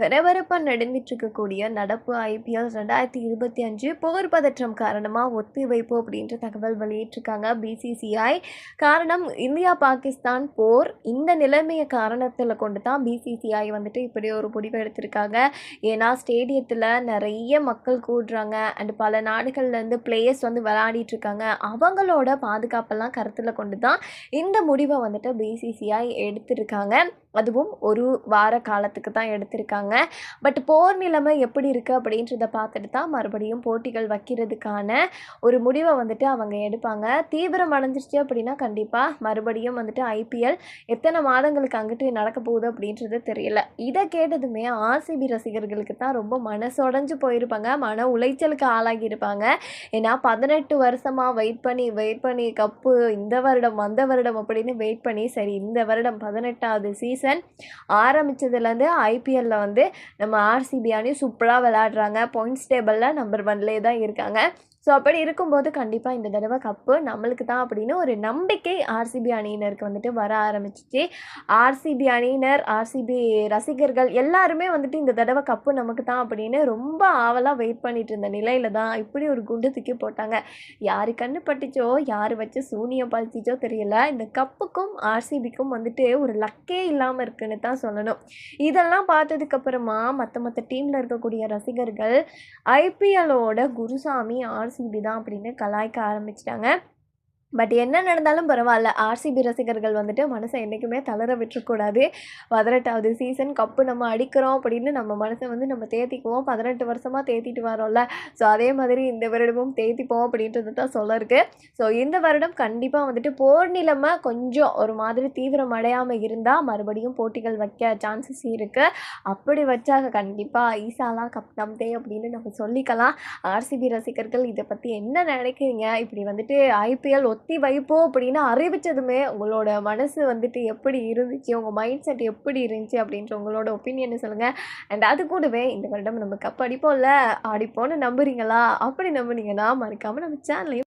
பரபரப்பாக நடந்துட்டு இருக்கக்கூடிய நடப்பு ஐபிஎல் ரெண்டாயிரத்தி இருபத்தி அஞ்சு போர் பதற்றம் காரணமாக ஒத்திவைப்பு அப்படின்ற தகவல் வெளியிட்டிருக்காங்க பிசிசிஐ காரணம் இந்தியா பாகிஸ்தான் போர் இந்த நிலைமையை காரணத்தில் கொண்டு தான் பிசிசிஐ வந்துட்டு இப்படி ஒரு முடிவு எடுத்திருக்காங்க. ஏன்னா ஸ்டேடியத்தில் நிறைய மக்கள் கூடுறாங்க. அண்ட் பல நாடுகள்லேருந்து பிளேயர்ஸ் வந்து விளையாடிட்டு இருக்காங்க அவங்களோட பாதுகாப்பெல்லாம் கருத்தில் கொண்டு தான் இந்த முடிவை வந்துட்டு பிசிசிஐ எடுத்திருக்காங்க. அதுவும் ஒரு வார காலத்துக்கு தான் எடுத்திருக்காங்க. இருக்காங்க. பட் போர் நிலைமை எப்படி இருக்குது அப்படின்றத பார்த்துட்டு தான் மறுபடியும் போட்டிகள் வைக்கிறதுக்கான ஒரு முடிவை வந்துட்டு அவங்க எடுப்பாங்க. தீவிரம் அடைஞ்சிருச்சு அப்படின்னா கண்டிப்பாக மறுபடியும் வந்துட்டு ஐபிஎல் எத்தனை மாதங்களுக்கு அங்கிட்டு நடக்க போகுது அப்படின்றது தெரியல. இதை கேட்டதுமே ஆர்சிபி ரசிகர்களுக்கு தான் ரொம்ப மனசொடைஞ்சு போயிருப்பாங்க. மன உளைச்சலுக்கு ஆளாகி இருப்பாங்க. ஏன்னா பதினெட்டு வருஷமாக வெயிட் பண்ணி வெயிட் பண்ணி கப்பு இந்த வருடம் அந்த வருடம் அப்படின்னு வெயிட் பண்ணி சரி இந்த வருடம் பதினெட்டாவது சீசன் ஆரம்பித்ததுலேருந்து ஐபிஎல்லில் வந்து நம்ம ஆர்சிபி அணி சூப்பராக விளையாடுறாங்க. பாயிண்ட்ஸ் டேபிளில் நம்பர் ஒன்லேயே தான் இருக்காங்க. ஸோ அப்படி இருக்கும்போது கண்டிப்பாக இந்த தடவை கப்பு நம்மளுக்கு தான் அப்படின்னு ஒரு நம்பிக்கை ஆர்சிபி அணியினருக்கு வந்துட்டு வர ஆரம்பிச்சிச்சு. ஆர்சிபி அணியினர் ஆர்சிபி ரசிகர்கள் எல்லாருமே வந்துட்டு இந்த தடவை கப்பு நமக்கு தான் அப்படின்னு ரொம்ப ஆவலாக வெயிட் பண்ணிட்டு இருந்த நிலையில தான் இப்படி ஒரு குண்டு தூக்கி போட்டாங்க. யாரு கண்ணு பட்டுச்சோ யார் வச்சு சூனியம் பழிச்சிச்சோ தெரியல. இந்த கப்புக்கும் ஆர்சிபிக்கும் வந்துட்டு ஒரு லக்கே இல்லாமல் இருக்குன்னு தான் சொல்லணும். இதெல்லாம் பார்த்ததுக்கு அதுக்கப்புறமா மற்ற மற்ற டீமில் இருக்கக்கூடிய ரசிகர்கள் ஐபிஎல்லோட குருசாமி ஆர்சிபி தான் அப்படின்னு கலாய்க்க ஆரம்பிச்சிட்டாங்க. பட் என்ன நடந்தாலும் பரவாயில்ல. ஆர்சிபி ரசிகர்கள் வந்துட்டு மனசை என்றைக்குமே தளர விட்டுறக்கூடாது. பதினெட்டாவது சீசன் கப்பு நம்ம அடிக்கிறோம் அப்படின்னு நம்ம மனசை வந்து நம்ம தேத்திக்குவோம். பதினெட்டு வருஷமாக தேத்திட்டு வரோம்ல. ஸோ அதே மாதிரி இந்த வருடமும் தேத்திப்போம் அப்படின்றது தான் சொல்ல இருக்கு. ஸோ இந்த வருடம் கண்டிப்பாக வந்துட்டு போர் நிலைமை கொஞ்சம் ஒரு மாதிரி தீவிரம் அடையாமல் இருந்தால் மறுபடியும் போட்டிகள் வைக்க சான்சஸ் இருக்குது அப்படி வச்சாக கண்டிப்பாக ஈசாலாம் கப் நம்தே அப்படின்னு நம்ம சொல்லிக்கலாம். ஆர்சிபி ரசிகர்கள் இதை பற்றி என்ன நினைக்கிறீங்க? இப்படி வந்துட்டு ஐபிஎல் ஒத்தி வைப்போம் அப்படின்னு அறிவித்ததுமே உங்களோட மனசு வந்துட்டு எப்படி இருந்துச்சு? உங்கள் மைண்ட் செட் எப்படி இருந்துச்சு? அப்படின்ற உங்களோட ஒப்பீனியனை சொல்லுங்கள் அண்ட் அது கூடவே இந்த வருடம் நம்ம கப் அடிப்போம்ல? அடிப்போம்னு நம்புறீங்களா? அப்படி நம்புனீங்கன்னா மறக்காமல் நம்ம சேனலையும்